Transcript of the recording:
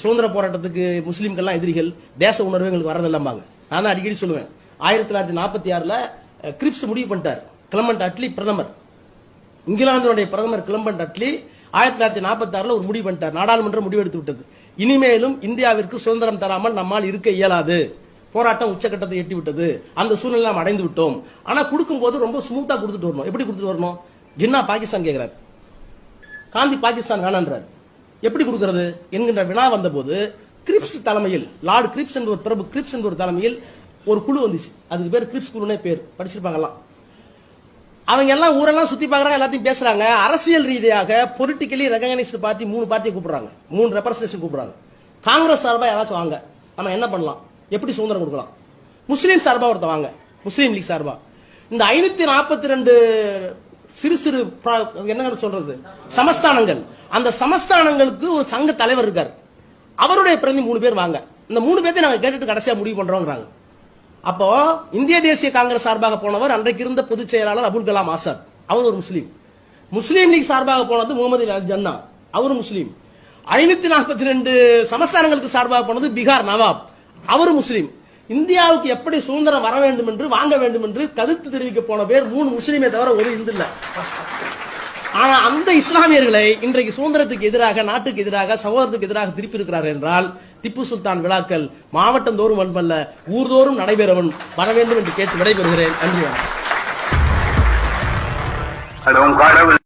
சுதந்திர போராட்டத்துக்கு முஸ்லீம்கள்லாம் எதிரிகள் தேச உணர்வு எங்களுக்கு வரதில்லம்பாங்க நான் தான் அடிக்கடி சொல்லுவேன். ஆயிரத்தி தொள்ளாயிரத்தி நாற்பத்தி ஆறுல கிரிப்ஸ் முடிவு பண்ணிட்டார். கிளம்பண்ட் அட்லி பிரதமர். இங்கிலாந்துடைய பிரதமர் கிளம்பண்ட் அட்லி ஆயிரத்தி தொள்ளாயிரத்தி நாற்பத்தி ஆறுல ஒரு முடிவு பண்ணிட்டார். நாடாளுமன்றம் முடிவெடுத்து விட்டது. இனிமேலும் இந்தியாவிற்கு சுதந்திரம் தராமல் நம்மால் இருக்க இயலாது. போராட்டம் உச்சக்கட்டத்தை எட்டி விட்டது. அந்த சூழ்நிலை நாம் அடைந்து விட்டோம். ஆனா கொடுக்கும்போது ரொம்ப ஸ்மூத்தா கொடுத்துட்டு வரணும். எப்படி கொடுத்துட்டு வரணும்? ஜின்னா பாகிஸ்தான் கேட்கிறார் காந்தி பாகிஸ்தான் வேணான்றாரு. எப்படி கொடுக்கிறது என்கின்ற வினா வந்தபோது கிரிப்ஸ் தலைமையில் லார்டு கிரிப்ஸ் என்ற ஒரு பிரபு கிரிப்ஸ் என்ற ஒரு தலைமையில் ஒரு குழு வந்துச்சு. அதுக்கு பேர் கிரிப்ஸ் குழுனே பேர். படிச்சிருப்பாங்கலாம் அவங்க எல்லாம் ஊரெல்லாம் சுத்தி பாக்குறாங்க எல்லாத்தையும் பேசுறாங்க. அரசியல் ரீதியாக பொலிட்டிக்கலி ரெகனைஸ்டு பார்ட்டி மூணு பார்ட்டியை கூப்பிடுறாங்க. மூணு ரெப்ரஸன்டேஷன் கூப்பிடுறாங்க. காங்கிரஸ் சார்பா யாராச்சும் வாங்க. நம்ம என்ன பண்ணலாம்? எப்படி சுதந்திரம் கொடுக்கலாம்? முஸ்லீம் சார்பா ஒருத்த வாங்க. முஸ்லீம் லீக் சார்பா. இந்த ஐநூத்தி நாற்பத்தி ரெண்டு சிறு சிறு பா- என்ன சொல்றது? சமஸ்தானங்கள். அந்த சமஸ்தானங்களுக்கு ஒரு சங்க தலைவர் இருக்கார். அவருடைய பிரதி மூணு பேர் வாங்க. இந்த மூணு பேர்த்தையும் நாங்க கேட்டுட்டு கடைசியா முடிவு பண்றோங்கிறாங்க அப்போ இந்திய தேசிய காங்கிரஸ் சார்பாக போனவர் அன்றைக்கு இருந்த பொதுச் செயலாளர் அபுல் கலாம் ஆசாத். அவர் ஒரு முஸ்லீம். முஸ்லீம் லீக் சார்பாக போனது முகமது ஜன்னா. அவர் முஸ்லீம். ஐநூத்தி நாற்பத்தி ரெண்டு சமஸ்தானங்களுக்கு சார்பாக போனது பீகார் நவாப். அவர் முஸ்லீம். இந்தியாவுக்கு எப்படி சுதந்திரம் வர வேண்டும் என்று வாங்க வேண்டும் என்று கருத்து தெரிவிக்க போன பேர் மூணு முஸ்லீமே தவிர ஒரு இந்து இல்லை. ஆனா அந்த இஸ்லாமியர்களை இன்றைக்கு சுதந்திரத்துக்கு எதிராக நாட்டுக்கு எதிராக சகோதரத்துக்கு எதிராக திருப்பி இருக்கிறார் என்றால் திப்பு சுல்தான் விழாக்கள் மாவட்டம் தோறும் மட்டுமல்ல ஊர்தோறும் நடைபெறவும் வர வேண்டும் என்று கேட்டு விடைபெறுகிறேன். நன்றி வணக்கம்.